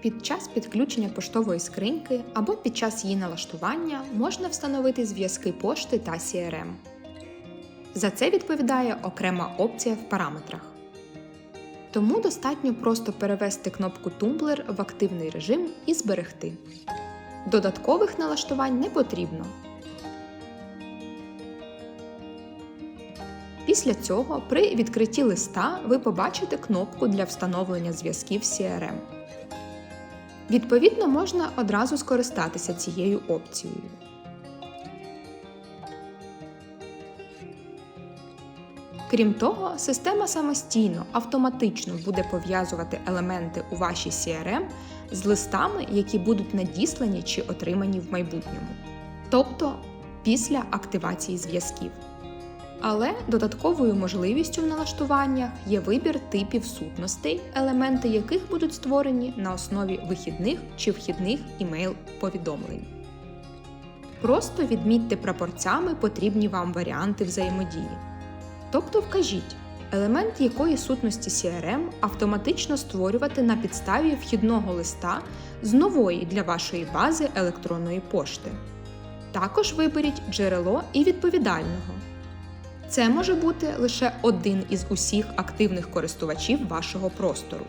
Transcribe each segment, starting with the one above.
Під час підключення поштової скриньки або під час її налаштування можна встановити зв'язки пошти та CRM. За це відповідає окрема опція в параметрах. Тому достатньо просто перевести кнопку Тумблер в активний режим і зберегти. Додаткових налаштувань не потрібно. Після цього при відкритті листа ви побачите кнопку для встановлення зв'язків CRM. Відповідно, можна одразу скористатися цією опцією. Крім того, система самостійно автоматично буде пов'язувати елементи у вашій CRM з листами, які будуть надіслані чи отримані в майбутньому, тобто після активації зв'язків. Але додатковою можливістю в налаштуваннях є вибір типів сутностей, елементи яких будуть створені на основі вихідних чи вхідних імейл-повідомлень. Просто відмітьте прапорцями потрібні вам варіанти взаємодії. Тобто вкажіть, елемент якої сутності CRM автоматично створювати на підставі вхідного листа з нової для вашої бази електронної пошти. Також виберіть джерело і відповідального. Це може бути лише один із усіх активних користувачів вашого простору.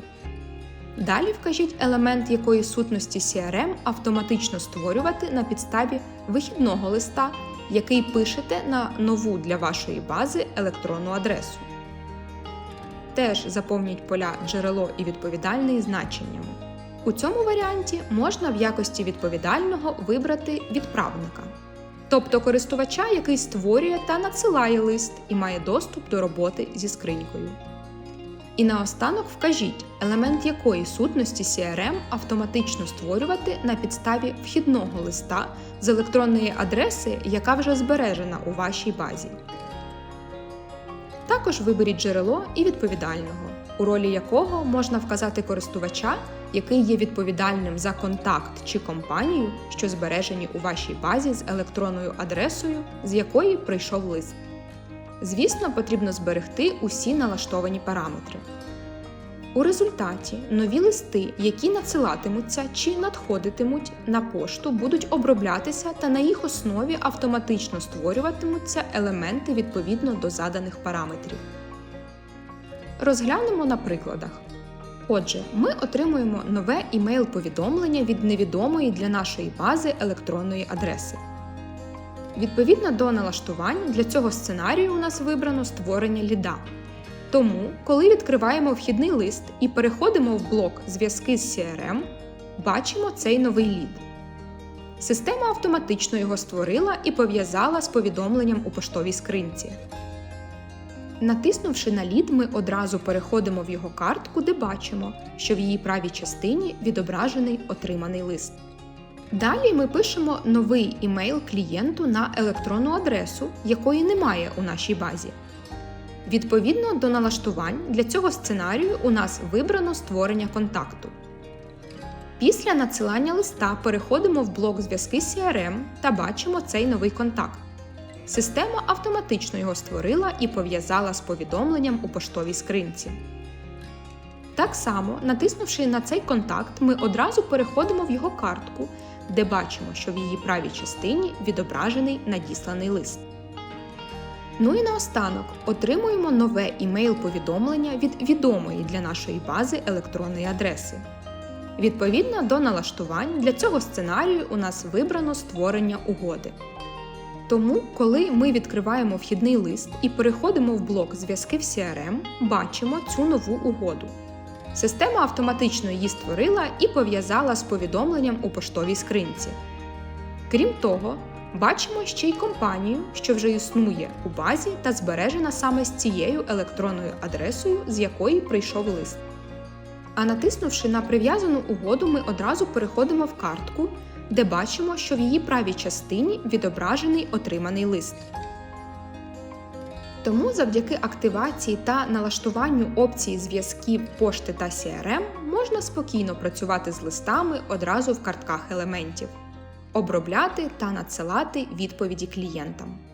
Далі вкажіть елемент якої сутності CRM автоматично створювати на підставі вихідного листа, який пишете на нову для вашої бази електронну адресу. Теж заповніть поля джерело і відповідальний значеннями. У цьому варіанті можна в якості відповідального вибрати відправника тобто користувача, який створює та надсилає лист і має доступ до роботи зі скринькою. І наостанок вкажіть, елемент якої сутності CRM автоматично створювати на підставі вхідного листа з електронної адреси, яка вже збережена у вашій базі. Також виберіть джерело і відповідального, у ролі якого можна вказати користувача, який є відповідальним за контакт чи компанію, що збережені у вашій базі з електронною адресою, з якої прийшов лист. Звісно, потрібно зберегти усі налаштовані параметри. У результаті нові листи, які надсилатимуться чи надходитимуть на пошту, будуть оброблятися та на їх основі автоматично створюватимуться елементи відповідно до заданих параметрів. Розглянемо на прикладах. Отже, ми отримуємо нове імейл-повідомлення від невідомої для нашої бази електронної адреси. Відповідно до налаштувань для цього сценарію у нас вибрано створення ліда. Тому, коли відкриваємо вхідний лист і переходимо в блок Зв'язки з CRM, бачимо цей новий лід. Система автоматично його створила і пов'язала з повідомленням у поштовій скринці. Натиснувши на лід, ми одразу переходимо в його картку, де бачимо, що в її правій частині відображений отриманий лист. Далі ми пишемо новий імейл клієнту на електронну адресу, якої немає у нашій базі. Відповідно до налаштувань для цього сценарію у нас вибрано створення контакту. Після надсилання листа переходимо в блок зв'язки CRM та бачимо цей новий контакт. Система автоматично його створила і пов'язала з повідомленням у поштовій скринці. Так само, натиснувши на цей контакт, ми одразу переходимо в його картку, де бачимо, що в її правій частині відображений надісланий лист. Ну і наостанок отримуємо нове імейл-повідомлення від відомої для нашої бази електронної адреси. Відповідно до налаштувань для цього сценарію у нас вибрано створення угоди. Тому, коли ми відкриваємо вхідний лист і переходимо в блок зв'язки в CRM, бачимо цю нову угоду. Система автоматично її створила і пов'язала з повідомленням у поштовій скринці. Крім того, бачимо ще й компанію, що вже існує у базі та збережена саме з цією електронною адресою, з якої прийшов лист. А натиснувши на прив'язану угоду, ми одразу переходимо в картку, де бачимо, що в її правій частині відображений отриманий лист. Тому завдяки активації та налаштуванню опції зв'язків пошти та CRM можна спокійно працювати з листами одразу в картках елементів, обробляти та надсилати відповіді клієнтам.